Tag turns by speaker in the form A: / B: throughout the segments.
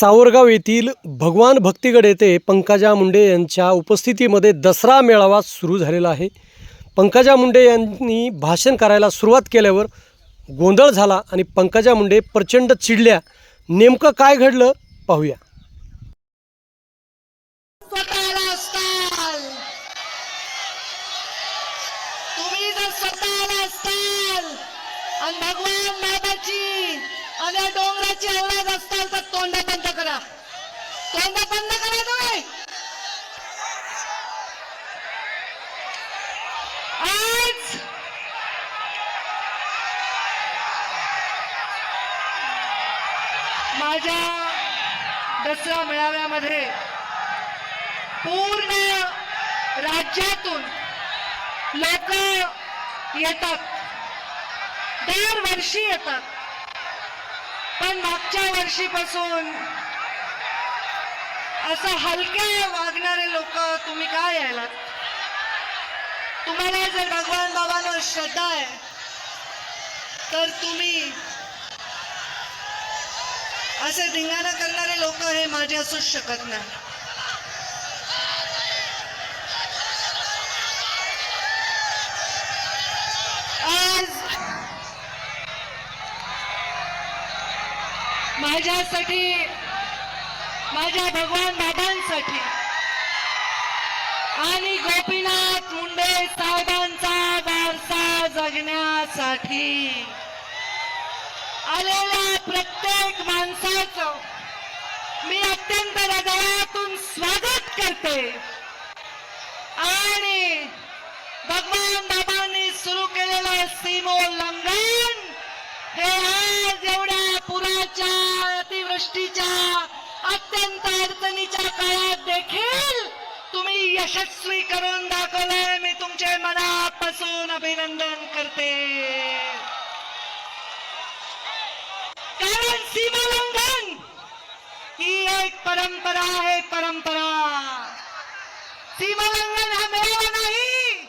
A: सावरगाव येथील भगवान भक्तिगड येथे पंकजा मुंडे यांच्या उपस्थितीमध्ये दसरा मेळावा सुरू झालेला आहे. पंकजा मुंडे यांनी भाषण करायला सुरुवात केल्यावर गोंधळ झाला आणि पंकजा मुंडे प्रचंड चिडल्या. नेमकं काय घडलं पाहूया.
B: भगवान बाबाची आणि डोंगराची आवाज असताल तर आज माझ्या दसरा मेळाव्यामध्ये पूर्ण राज्यातून लोक येतात. दरवर्षी येतात. पण मागच्या वर्षीपासून असं हलके वागणारे लोक तुम्ही काय यायलात? तुम्हाला जर भगवान बाबांवर श्रद्धा आहे तर तुम्ही असे धिंगाणा करणारे लोक हे माझे असूच शकत नाही. आज माझ्यासाठी माझ्या भगवान बाबांसाठी आणि गोपी साठी आलेल्या प्रत्येक माणसाचं मी अत्यंत हृदयातून स्वागत करते. आणि भगवान बाबांनी सुरू केलेलं सीमोल्लंघन हे आज एवढ्या पुराच्या अतिवृष्टीच्या अत्यंत अडचणीच्या काळात देखील तुम्ही यशस्वी करून दाखवलंय. मी तुमचे मनापासून अभिनंदन करते. कारण सीमोल्लंघन ही एक परंपरा आहे परंपरा. सीमोल्लंघन हा मेळावा नाही.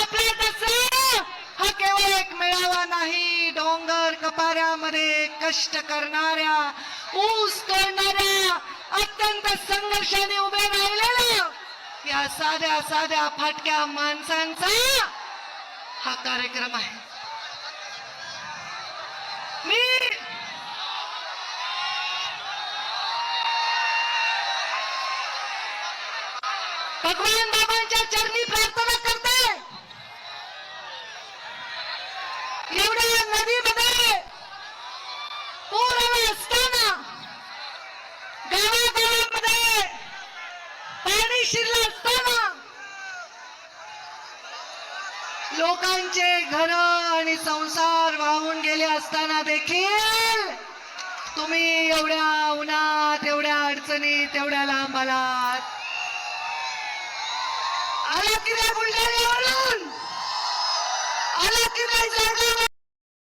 B: आपला दसरा हा केवळ एक मेळावा नाही. डोंगर कपाऱ्यामध्ये कष्ट करणाऱ्या ऊस तोडणाऱ्या अत्यंत संघर्षाने उभे राहिलेल्या या साध्या साध्या फाटक्या माणसांचा हा कार्यक्रम आहे. भगवान बाबांच्या चरणी प्रार्थना करते. एवढ्या नदीमध्ये पूर आला असताना गावागावांमध्ये पाणी शिरलं असताना लोकांचे घर आणि संसार वाहून गेले असताना देखील तुम्ही एवढ्या उन्हात एवढ्या अडचणीत एवढ्या लांब आलात. आला की नाही बुलढाण्यावरून आला की नाही जळगाव